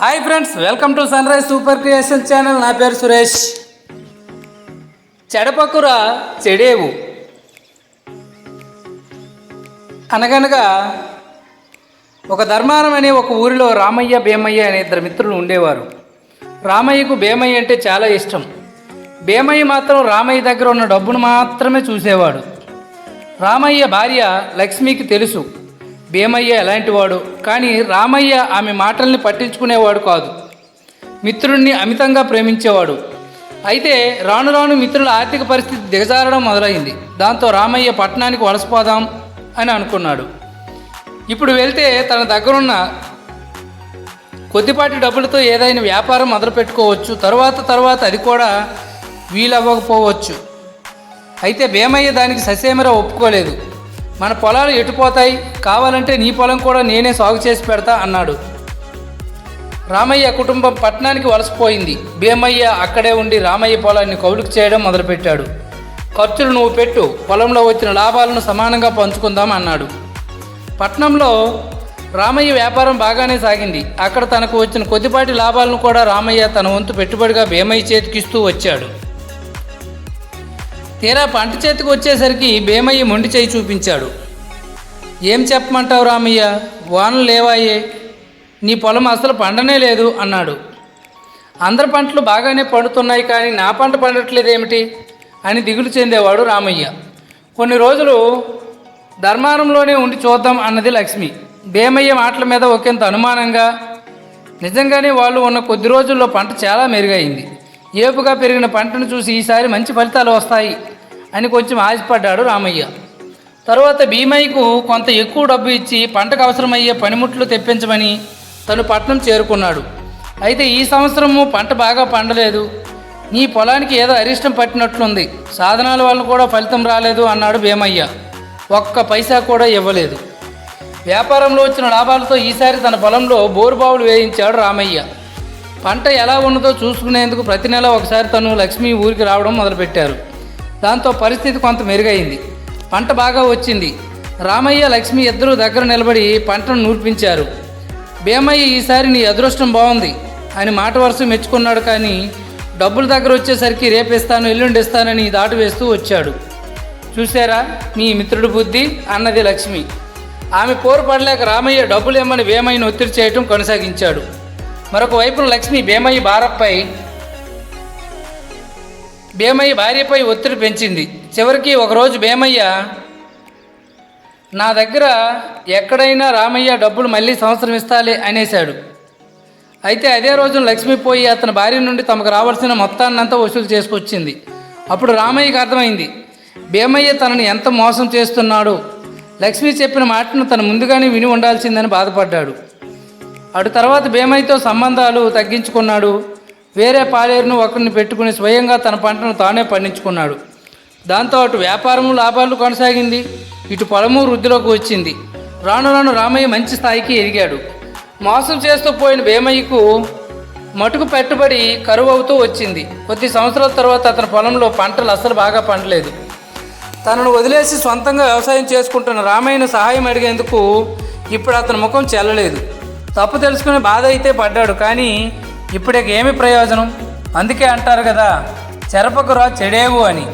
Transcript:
Hi friends welcome to sunrise super creation channel నా పేరు సురేష్. చెడపకుర చెడేవు. అనగనగా ఒక ధర్మారం అనే ఒక ఊరిలో రామయ్య భీమయ్య అనే ఇద్దరు మిత్రులు ఉండేవారు. రామయ్యకు భీమయ్య అంటే చాలా ఇష్టం. భీమయ్య మాత్రం రామయ్య దగ్గర ఉన్న డబ్బును మాత్రమే చూసేవాడు. రామయ్య భార్య లక్ష్మికి తెలుసు. భీమయ్య ఎలాంటివాడు? కానీ రామయ్య ఆమె మాటల్ని పట్టించుకునేవాడు కాదు. మిత్రుణ్ణి అమితంగా ప్రేమించేవాడు. అయితే రాను రాను మిత్రుల ఆర్థిక పరిస్థితి దిగజారడం మొదలైంది. దాంతో రామయ్య పట్టణానికి వలసపోదాం అని అనుకున్నాడు. ఇప్పుడు వెళ్తే తన దగ్గరున్న కొద్దిపాటి డబ్బులతో ఏదైనా వ్యాపారం మొదలు పెట్టుకోవచ్చు. తర్వాత తర్వాత అది కూడా వీలవ్వకపోవచ్చు. అయితే భీమయ్య దానికి ససేమరా ఒప్పుకోలేదు. మన పొలాలు ఎటుపోతాయి కావాలంటే నీ పొలం కూడా నేనే సాగు చేసి పెడతా అన్నాడు. రామయ్య కుటుంబం పట్టణానికి వలసపోయింది. భీమయ్య అక్కడే ఉండి రామయ్య పొలాన్ని కౌలుకు చేయడం మొదలుపెట్టాడు. ఖర్చులు నువ్వు పెట్టు పొలంలో వచ్చిన లాభాలను సమానంగా పంచుకుందాం అన్నాడు. పట్నంలో రామయ్య వ్యాపారం బాగానే సాగింది. అక్కడ తనకు వచ్చిన కొద్దిపాటి లాభాలను కూడా రామయ్య తన వంతు పెట్టుబడిగా భీమయ్య చేతికిస్తూ వచ్చాడు. తీరా పంట చేతికి వచ్చేసరికి భీమయ్య మొండి చేయి చూపించాడు. ఏం చెప్పమంటావు రామయ్య? వానలు లేవాయే. నీ పొలం అసలు పండనే లేదు అన్నాడు. అందరి పంటలు బాగానే పండుతున్నాయి కానీ నా పంట పండట్లేదేమిటి? అని దిగులు చెందేవాడు రామయ్య. కొన్ని రోజులు ధర్మారంలోనే ఉండి చూద్దాం అన్నది లక్ష్మి. భీమయ్య మాటల మీద ఒకంత అనుమానంగా నిజంగానే వాళ్ళు ఉన్న కొద్ది రోజుల్లో పంట చాలా మెరుగైంది. ఏపుగా పెరిగిన పంటను చూసి ఈసారి మంచి ఫలితాలు వస్తాయి అని కొంచెం ఆశపడ్డాడు రామయ్య. తరువాత భీమయ్యకు కొంత ఎక్కువ డబ్బు ఇచ్చి పంటకు అవసరమయ్యే పనిముట్లు తెప్పించమని తను పట్నం చేరుకున్నాడు. అయితే ఈ సంవత్సరము పంట బాగా పండలేదు. నీ పొలానికి ఏదో అరిష్టం పట్టినట్లుంది. సాధనాల వల్ల కూడా ఫలితం రాలేదు అన్నాడు భీమయ్య. ఒక్క పైసా కూడా ఇవ్వలేదు. వ్యాపారంలో వచ్చిన లాభాలతో ఈసారి తన పొలంలో బోరుబావులు వేయించాడు రామయ్య. పంట ఎలా ఉన్నదో చూసుకునేందుకు ప్రతి నెల ఒకసారి తను లక్ష్మి ఊరికి రావడం మొదలుపెట్టారు. దాంతో పరిస్థితి కొంత మెరుగైంది. పంట బాగా వచ్చింది. రామయ్య లక్ష్మి ఇద్దరూ దగ్గర నిలబడి పంటను నూర్పించారు. భీమయ్య ఈసారి నీ అదృష్టం బాగుంది అని మాట వరుస మెచ్చుకున్నాడు కానీ డబ్బుల దగ్గర వచ్చేసరికి రేపిస్తాను ఎల్లుండి ఇస్తానని దాటు వేస్తూ వచ్చాడు. చూసారా మీ మిత్రుడు బుద్ధి అన్నది లక్ష్మి. ఆమె పోరుపడలేక రామయ్య డబ్బులు ఇమ్మని భీమయ్యను ఒత్తిడి చేయటం కొనసాగించాడు. మరొక వైపున లక్ష్మి భీమయ్య భారప్పై భీమయ్య భార్యపై ఒత్తిడి పెంచింది. చివరికి ఒకరోజు భీమయ్య నా దగ్గర ఎక్కడైనా రామయ్య డబ్బులు మళ్ళీ సంవత్సరం ఇస్తాలే అనేశాడు. అయితే అదే రోజున లక్ష్మి పోయి అతని భార్య నుండి తమకు రావాల్సిన మొత్తాన్నంతా వసూలు చేసుకొచ్చింది. అప్పుడు రామయ్యకి అర్థమైంది భీమయ్య తనని ఎంత మోసం చేస్తున్నాడు? లక్ష్మి చెప్పిన మాటను తను ముందుగానే విని ఉండాల్సిందని బాధపడ్డాడు. అటు తర్వాత భీమయ్యతో సంబంధాలు తగ్గించుకున్నాడు. వేరే పాలేరును ఒకరిని పెట్టుకుని స్వయంగా తన పంటను తానే పండించుకున్నాడు. దాంతో అటు వ్యాపారము లాభాలు కొనసాగింది. ఇటు పొలము వృద్ధిలోకి వచ్చింది. రాను రాను రామయ్య మంచి స్థాయికి ఎదిగాడు. మోసం చేస్తూ పోయిన భీమయ్యకు మటుకు పెట్టుబడి కరువు అవుతూ వచ్చింది. కొద్ది సంవత్సరాల తర్వాత అతని పొలంలో పంటలు అస్సలు బాగా పండలేదు. తనను వదిలేసి సొంతంగా వ్యవసాయం చేసుకుంటున్న రామయ్యను సహాయం అడిగేందుకు ఇప్పుడు అతని ముఖం చెల్లలేదు. తప్పు తెలుసుకుని బాధ అయితే పడ్డాడు కానీ ఇప్పటికి ఏమి ప్రయోజనం? అందుకే అంటారు కదా చెరపకురా చెడేవు అని.